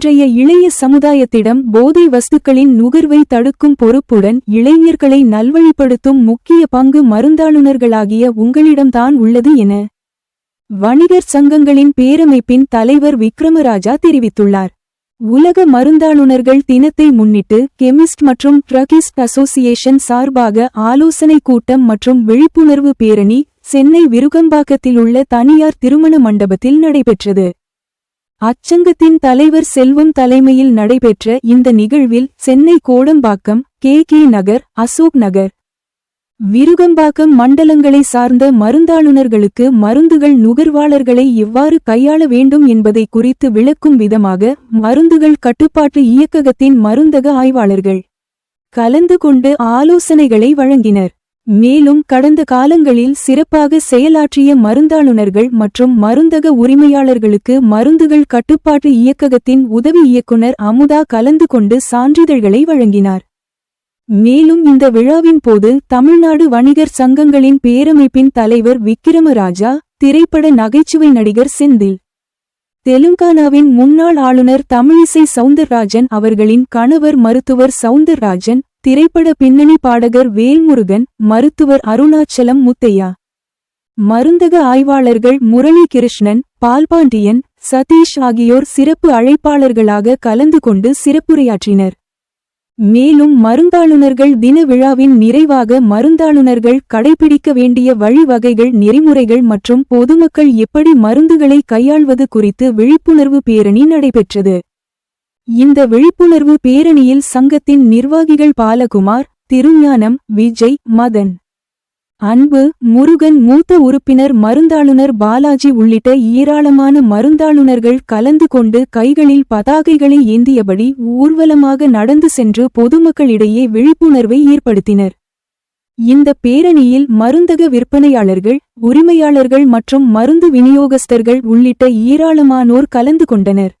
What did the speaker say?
இன்றைய இளைய சமுதாயத்திடம் போதை வஸ்துக்களின் நுகர்வை தடுக்கும் பொறுப்புடன் இளைஞர்களை நல்வழிப்படுத்தும் முக்கிய பங்கு மருந்தாளுநர்களாகிய உங்களிடம்தான் உள்ளது என வணிகர் சங்கங்களின் பேரமைப்பின் தலைவர் விக்ரமராஜா தெரிவித்துள்ளார். உலக மருந்தாளுநர்கள் தினத்தை முன்னிட்டு கெமிஸ்ட் மற்றும் ட்ரகிஸ்ட் அசோசியேஷன் சார்பாக ஆலோசனை கூட்டம் மற்றும் விழிப்புணர்வு பேரணி சென்னை விருகம்பாக்கத்திலுள்ள தனியார் திருமண மண்டபத்தில் நடைபெற்றது. அச்சங்கத்தின் தலைவர் செல்வம் தலைமையில் நடைபெற்ற இந்த நிகழ்வில் சென்னை கோடம்பாக்கம் கே கே நகர் அசோக் நகர் விருகம்பாக்கம் மண்டலங்களை சார்ந்த மருந்தாளுநர்களுக்கு மருந்துகள் நுகர்வாளர்களை எவ்வாறு கையாள வேண்டும் என்பதை குறித்து விளக்கும் விதமாக மருந்துகள் கட்டுப்பாட்டு இயக்ககத்தின் மருந்தக ஆய்வாளர்கள் கலந்து கொண்டு ஆலோசனைகளை வழங்கினர். மேலும் கடந்த காலங்களில் சிறப்பாக செயலாற்றிய மருந்தாளுநர்கள் மற்றும் மருந்தக உரிமையாளர்களுக்கு மருந்துகள் கட்டுப்பாட்டு இயக்ககத்தின் உதவி இயக்குனர் அமுதா கலந்து கொண்டு சான்றிதழ்களை வழங்கினார். மேலும் இந்த விழாவின் போது தமிழ்நாடு வணிகர் சங்கங்களின் பேரமைப்பின் தலைவர் விக்கிரமராஜா திரைப்பட நகைச்சுவை நடிகர் செந்தில் தெலுங்கானாவின் முன்னாள் ஆளுநர் தமிழிசை சவுந்தரராஜன் அவர்களின் கணவர் மருத்துவர் சவுந்தரராஜன் திரைப்பட பின்னணி பாடகர் வேல்முருகன் மருத்துவர் அருணாச்சலம் முத்தையா. மருந்தக ஆய்வாளர்கள் முரளி கிருஷ்ணன் பால்பாண்டியன் சதீஷ் ஆகியோர் சிறப்பு அழைப்பாளர்களாக கலந்து கொண்டு சிறப்புரையாற்றினர். மேலும் மருந்தாளுநர்கள் தின விழாவின் நிறைவாக மருந்தாளுநர்கள் கடைபிடிக்க வேண்டிய வழிவகைகள் நெறிமுறைகள் மற்றும் பொதுமக்கள் எப்படி மருந்துகளை கையாள்வது குறித்து விழிப்புணர்வு பேரணி நடைபெற்றது. இந்த விழிப்புணர்வு பேரணியில் சங்கத்தின் நிர்வாகிகள் பாலகுமார் திருஞானம் விஜய் மதன். அன்பு முருகன் மூத்த உறுப்பினர் மருந்தாளுநர் பாலாஜி உள்ளிட்ட ஏராளமான மருந்தாளுநர்கள் கலந்து கொண்டு கைகளில் பதாகைகளை ஏந்தியபடி ஊர்வலமாக நடந்து சென்று பொதுமக்களிடையே விழிப்புணர்வை ஏற்படுத்தினர். இந்த பேரணியில் மருந்தக விற்பனையாளர்கள் உரிமையாளர்கள் மற்றும் மருந்து விநியோகஸ்தர்கள் உள்ளிட்ட ஏராளமானோர் கலந்து கொண்டனர்.